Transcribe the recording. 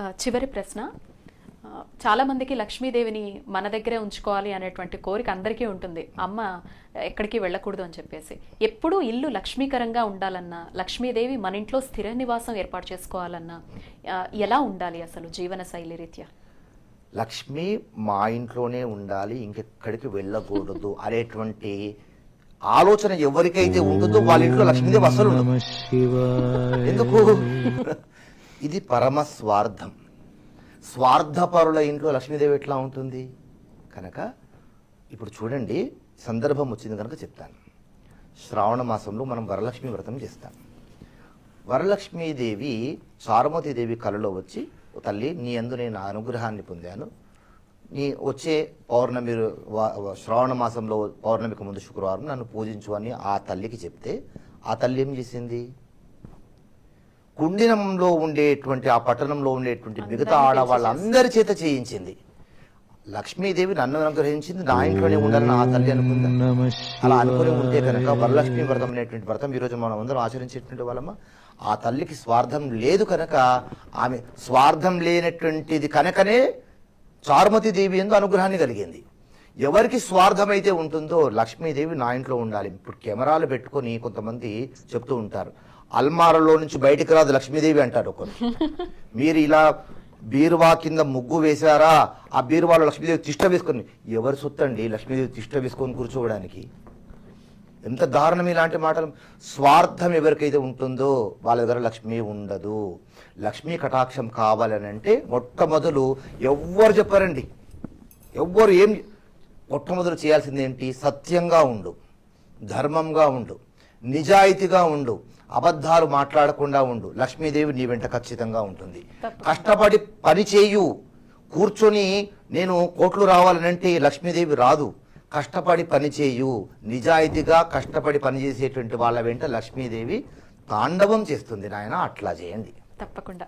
చివరి ప్రశ్న. ఆ, చాలా మందికి లక్ష్మీదేవిని మన దగ్గరే ఉంచుకోవాలి అనేటువంటి కోరిక అందరికీ ఉంటుంది. అమ్మ ఎక్కడికి వెళ్ళకూడదు అని చెప్పేసి. ఎప్పుడూ ఇల్లు లక్ష్మీకరంగా ఉండాలన్నా లక్ష్మీదేవి మన ఇంట్లో స్థిర నివాసం ఏర్పాటు చేసుకోవాలన్నా ఎలా ఉండాలి అసలు జీవన శైలి రీత్యా? లక్ష్మి మా ఇంట్లోనే ఉండాలి ఇంకెక్కడికి వెళ్ళకూడదు అనేటువంటి ఆలోచన ఎవరికైతే ఉంటుందో వాళ్ళ ఇంట్లో లక్ష్మీదేవి అసలు ఉండదు. ఎందుకు? ఇది పరమ స్వార్థం స్వార్థపరుల ఇంట్లో లక్ష్మీదేవి ఎట్లా ఉంటుంది? కనుక ఇప్పుడు చూడండి సందర్భం వచ్చింది కనుక చెప్తాను. శ్రావణ మాసంలో మనం వరలక్ష్మి వ్రతం చేస్తాం. వరలక్ష్మీదేవి దేవి కలలో వచ్చి "ఓ తల్లి నీ అందు నేను అనుగ్రహాన్ని పొందాను. నీ వచ్చే పౌర్ణమి శ్రావణ మాసంలో పౌర్ణమికి ముందు శుక్రవారం నన్ను పూజించు అని ఆ తల్లికి చెప్తే ఆ తల్లి ఏం చేసింది? కుండినంలో ఉండేటువంటి ఆ పట్టణంలో ఉండేటువంటి మిగతా ఆడవాళ్ళందరి చేత చేయించింది. లక్ష్మీదేవి నన్ను అనుగ్రహించింది నా ఇంట్లోనే ఉండాలని ఆ తల్లి అనుకుందా. అలా అనుకుని ఉంటే కనుక వరలక్ష్మి వ్రతం అనేటువంటి వ్రతం ఈ రోజు మనం అందరం ఆచరించేటువంటి వాళ్ళమ? ఆ తల్లికి స్వార్థం లేదు కనుక ఆమె స్వార్థం లేనటువంటిది కనుకనే చారుమతి దేవి ఎందు అనుగ్రహాన్ని కలిగింది. ఎవరికి స్వార్థం అయితే ఉంటుందో లక్ష్మీదేవి నా ఇంట్లో ఉండాలి. ఇప్పుడు కెమెరాలు పెట్టుకొని కొంతమంది చెప్తూ ఉంటారు. అల్మారలో నుంచి బయటికి రాదు లక్ష్మీదేవి అంటారు ఒకరు. మీరు ఇలా బీరువా కింద ముగ్గు వేశారా? ఆ బీరువాలో లక్ష్మీదేవి తిష్ట వేసుకొని ఎవరు సొత్తండి లక్ష్మీదేవి తిష్ట వేసుకొని కూర్చోవడానికి? ఎంత దారుణం ఇలాంటి మాటలు. స్వార్థం ఎవరికైతే ఉంటుందో వాళ్ళ దగ్గర లక్ష్మి ఉండదు. లక్ష్మీ కటాక్షం కావాలని అంటే మొట్టమొదలు ఎవ్వరు చెప్పారండి. ఎవ్వరు ఏం మొట్టమొదలు చేయాల్సింది ఏంటి? సత్యంగా ఉండు. ధర్మంగా ఉండు. నిజాయితీగా ఉండు. అబద్ధాలు మాట్లాడకుండా ఉండు. లక్ష్మీదేవి నీ వెంట ఖచ్చితంగా ఉంటుంది. కష్టపడి పని చేయు. కూర్చొని నేను కోట్లు రావాలనంటే లక్ష్మీదేవి రాదు. కష్టపడి పని చేయు. నిజాయితీగా కష్టపడి పని చేసేటువంటి వాళ్ళ వెంట లక్ష్మీదేవి తాండవం చేస్తుంది నాయన. అట్లా చేయండి. తప్పకుండా.